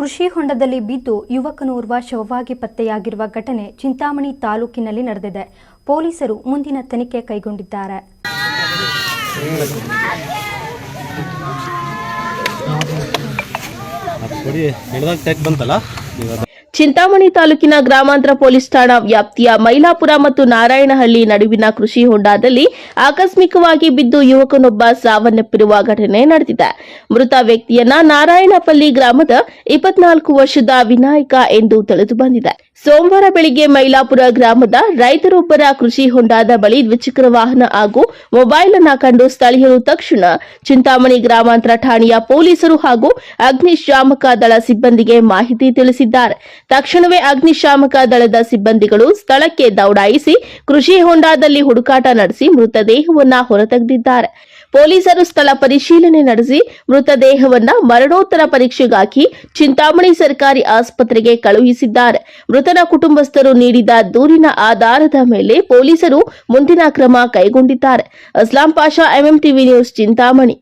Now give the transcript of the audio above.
ಕೃಷಿ ಹೊಂಡದಲ್ಲಿ ಬಿದ್ದು ಯುವಕನೋರ್ವ ಶವವಾಗಿ ಪತ್ತೆಯಾಗಿರುವ ಘಟನೆ ಚಿಂತಾಮಣಿ ತಾಲೂಕಿನಲ್ಲಿ ನಡೆದಿದೆ. ಪೊಲೀಸರು ಮುಂದಿನ ತನಿಖೆ ಕೈಗೊಂಡಿದ್ದಾರೆ. ಚಿಂತಾಮಣಿ ತಾಲೂಕಿನ ಗ್ರಾಮಾಂತರ ಪೊಲೀಸ್ ಠಾಣಾ ವ್ಯಾಪ್ತಿಯ ಮೈಲಾಪುರ ಮತ್ತು ನಾರಾಯಣಹಳ್ಳಿ ನಡುವಿನ ಕೃಷಿ ಹೊಂಡದಲ್ಲಿ ಆಕಸ್ಮಿಕವಾಗಿ ಬಿದ್ದು ಯುವಕನೊಬ್ಬ ಸಾವನ್ನಪ್ಪಿರುವ ಘಟನೆ ನಡೆದಿದೆ. ಮೃತ ವ್ಯಕ್ತಿಯನ್ನ ನಾರಾಯಣಪಲ್ಲಿ ಗ್ರಾಮದ ಇಪ್ಪತ್ನಾಲ್ಕು ವರ್ಷದ ವಿನಾಯಕ ಎಂದು ತಿಳಿದು ಬಂದಿದೆ. ಸೋಮವಾರ ಬೆಳಿಗ್ಗೆ ಮೈಲಾಪುರ ಗ್ರಾಮದ ರೈತರೊಬ್ಬರ ಕೃಷಿ ಹೊಂಡದ ಬಳಿ ದ್ವಿಚಕ್ರ ವಾಹನ ಹಾಗೂ ಮೊಬೈಲ್ ಅನ್ನ ಕಂಡು ಸ್ಥಳೀಯರು ತಕ್ಷಣ ಚಿಂತಾಮಣಿ ಗ್ರಾಮಾಂತರ ಠಾಣೆಯ ಪೊಲೀಸರು ಹಾಗೂ ಅಗ್ನಿಶಾಮಕ ದಳ ಸಿಬ್ಬಂದಿಗೆ ಮಾಹಿತಿ ತಿಳಿಸಿದ್ದಾರೆ. ತಕ್ಷಣವೇ ಅಗ್ನಿಶಾಮಕ ದಳದ ಸಿಬ್ಬಂದಿಗಳು ಸ್ಥಳಕ್ಕೆ ದೌಡಾಯಿಸಿ ಕೃಷಿ ಹೊಂಡದಲ್ಲಿ ಹುಡುಕಾಟ ನಡೆಸಿ ಮೃತದೇಹವನ್ನ ಹೊರತೆಗೆದಿದ್ದಾರೆ. ಪೊಲೀಸರು ಸ್ಥಳ ಪರಿಶೀಲನೆ ನಡೆಸಿ ಮೃತದೇಹವನ್ನ ಮರಣೋತ್ತರ ಪರೀಕ್ಷೆಗಾಗಿ ಚಿಂತಾಮಣಿ ಸರ್ಕಾರಿ ಆಸ್ಪತ್ರೆಗೆ ಕಳುಹಿಸಿದ್ದಾರೆ. ಮೃತನ ಕುಟುಂಬಸ್ಥರು ನೀಡಿದ ದೂರಿನ ಆಧಾರದ ಮೇಲೆ ಪೊಲೀಸರು ಮುಂದಿನ ಕ್ರಮ ಕೈಗೊಂಡಿದ್ದಾರೆ. Aslam Pasha MMTV news Chintamani.